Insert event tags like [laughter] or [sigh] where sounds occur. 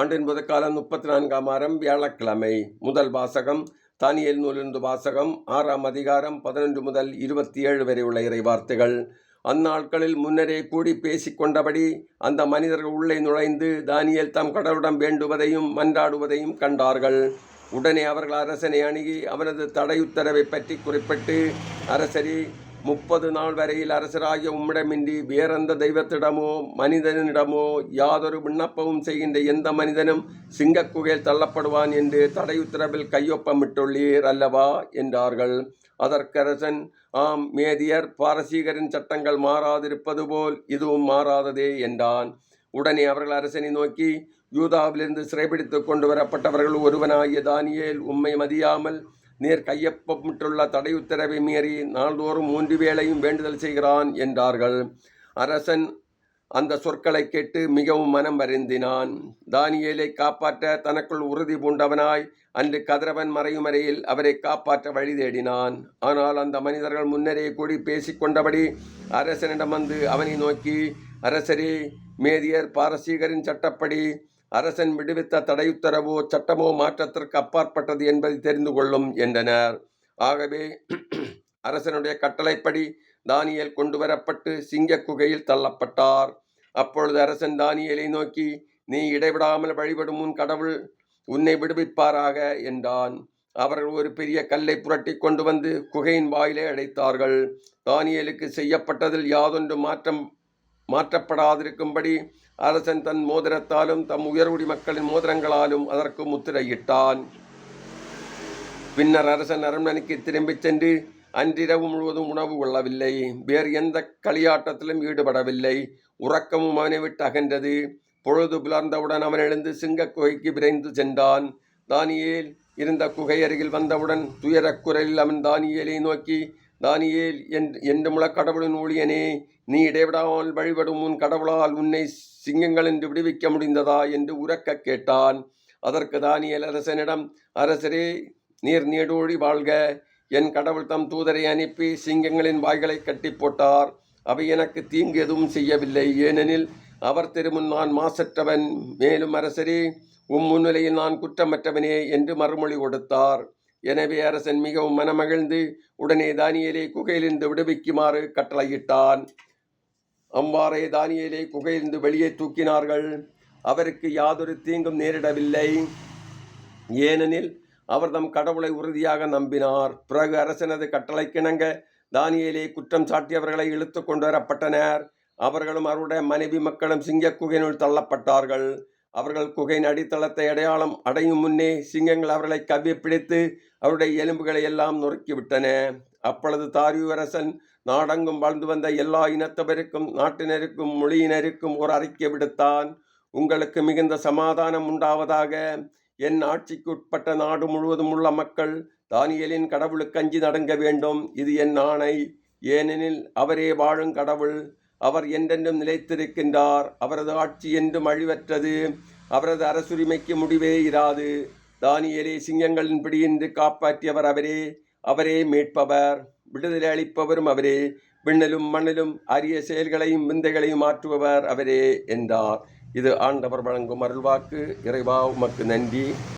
ஆண்டின் புதக்காலம் முப்பத்தி நான்காம் வாரம் வியாழக்கிழமை. முதல் வாசகம் தானியல் நூலிருந்து வாசகம் ஆறாம் அதிகாரம் பதினொன்று முதல் இருபத்தி ஏழு வரை உள்ள இறை வார்த்தைகள். அந்நாட்களில் முன்னரே கூடி பேசிக்கொண்டபடி அந்த மனிதர்கள் உள்ளே நுழைந்து தானியல் தம் கடவுளிடம் வேண்டுவதையும் மன்றாடுவதையும் கண்டார்கள். உடனே அவர்கள் அரசனை அணுகி அவனது தடையுத்தரவை பற்றி குறிப்பிட்டு அரசரி முப்பது நாள் வரையில் அரசராகிய உம்மிடமின்றி வேறெந்த தெய்வத்திடமோ மனிதனிடமோ யாதொரு விண்ணப்பமும் செய்கின்ற எந்த மனிதனும் சிங்கக்குகையில் தள்ளப்படுவான் என்று தடையுத்தரவில் கையொப்பமிட்டுள்ளீர் அல்லவா? என்றார்கள். அதற்கரசன் ஆம் மேதியர் பாரசீகரின் சட்டங்கள் மாறாதிருப்பது போல் இதுவும் மாறாததே என்றான். உடனே அவர்கள் அரசனை நோக்கி யூதாவிலிருந்து சிறைபிடித்து கொண்டு வரப்பட்டவர்கள் ஒருவனாகிய தானியேல் உம்மை மதியாமல் நீர் கையொப்பமிட்டுள்ள தடை உத்தரவை மீறி நாள்தோறும் மூன்று வேளையும் வேண்டுதல் செய்கிறான் என்றார்கள். அரசன் அந்த சொற்களை கேட்டு மிகவும் மனம் வருந்தினான். தானியலை காப்பாற்ற தனக்குள் உறுதி பூண்டவனாய் அன்று கதிரவன் மறையும் வரையில் அவரை காப்பாற்ற வழி தேடினான். ஆனால் அந்த மனிதர்கள் முன்னரே கூடி பேசிக்கொண்டபடி அரசனிடம் வந்து அவனை நோக்கி அரசரே மேதியர் பாரசீகரின் சட்டப்படி அரசன் விடுவித்த தடையுத்தரவோ சட்டமோ மாற்றத்திற்கு அப்பாற்பட்டது என்பதை தெரிந்து கொள்ளும் என்றனர். ஆகவே [clears throat] அரசனுடைய கட்டளைப்படி தானியல் கொண்டு வரப்பட்டு சிங்க குகையில் தள்ளப்பட்டார். அப்பொழுது அரசன் தானியலை நோக்கி நீ இடைவிடாமல் வழிபடும் உன் கடவுள் உன்னை விடுவிப்பாராக என்றான். அவர்கள் ஒரு பெரிய கல்லை புரட்டி கொண்டு வந்து குகையின் வாயிலே அடைத்தார்கள். தானியலுக்கு செய்யப்பட்டதில் யாதொன்று மாற்றம் மாற்றப்படாதிருக்கும்படி அரசன் தன் மோதிரத்தாலும் தம் உயர்குடி மக்களின் மோதிரங்களாலும் அதற்கு முத்திரையிட்டான். பின்னர் அரசன் அரண்மனைக்கு திரும்பிச் சென்று அன்றிரவு முழுவதும் உணவு கொள்ளவில்லை. வேறு எந்த களியாட்டத்திலும் ஈடுபடவில்லை. உறக்கமும் அவனை விட்டு அகன்றது. பொழுது புலர்ந்தவுடன் அவன் எழுந்து சிங்கக் குகைக்கு விரைந்து சென்றான். தானியேல் இருந்த குகை அருகில் வந்தவுடன் துயரக் குரலில் அவன் தானியேலை நோக்கி தானியேல் என் என்று முழக்கடவுளின் ஊழியனே நீ இடைவிடாமல் வழிபடும் உன் கடவுளால் உன்னை சிங்கங்கள் என்று விடுவிக்க முடிந்ததா என்று உறக்க கேட்டான். அதற்கு தானியல் அரசனிடம் அரசரே நீர் நீடோழி வாழ்க. என் கடவுள் தம் தூதரை அனுப்பி சிங்கங்களின் வாய்களை கட்டி போட்டார். அவை எனக்கு தீங்கு எதுவும் செய்யவில்லை. ஏனெனில் அவர் திருமுன் நான் மாசற்றவன். மேலும் அரசரே உம் முன்னிலையில் நான் குற்றமற்றவனே என்று மறுமொழி கொடுத்தார். எனவே அரசன் மிகவும் மனமகிழ்ந்து உடனே தானியலை குகையிலிருந்து விடுவிக்குமாறு கட்டளையிட்டான். அவ்வாறே தானியலை குகையிலிருந்து வெளியே தூக்கினார்கள். அவருக்கு யாதொரு தீங்கும் நேரிடவில்லை. ஏனெனில் அவர் தம் கடவுளை உறுதியாக நம்பினார். பிறகு அரசனது கட்டளைக்கிணங்க தானியலே குற்றம் சாட்டியவர்களை இழுத்து கொண்டு வரப்பட்டனர். அவர்களும் அவருடைய மனைவி மக்களும் சிங்கக்குகையினுள் தள்ளப்பட்டார்கள். அவர்கள் குகையின் அடித்தளத்தை அடையாளம் அடையும் முன்னே சிங்கங்கள் அவர்களை கவ்வி பிடித்து அவருடைய எலும்புகளை எல்லாம் நொறுக்கிவிட்டன. அப்பொழுது தாரியூரசன் நாடெங்கும் வாழ்ந்து வந்த எல்லா இனத்தவருக்கும் நாட்டினருக்கும் மொழியினருக்கும் ஒரு அறிக்கை விடுத்தான். உங்களுக்கு மிகுந்த சமாதானம் உண்டாவதாக என் ஆட்சிக்கு உட்பட்ட நாடு முழுவதும் உள்ள மக்கள் தானியலின் கடவுளுக்கு அஞ்சி நடங்க வேண்டும். இது என் ஆணை. ஏனெனில் அவரே வாழும் கடவுள். அவர் என்றென்றும் நிலைத்திருக்கின்றார். அவரது ஆட்சி என்றும் அழிவற்றது. அவரது அரசுரிமைக்கு முடிவே இராது. தானியலே சிங்கங்களின் பிடியின்றி காப்பாற்றியவர் அவரே. அவரே மீட்பவர். விடுதலை அளிப்பவரும் அவரே. விண்ணலும் மண்ணிலும் அரிய செயல்களையும் விந்தைகளையும் மாற்றுபவர் அவரே என்றார். இது ஆண்டவர் வழங்கும் அருள்வாக்கு. இறைவா உமக்கு நன்றி.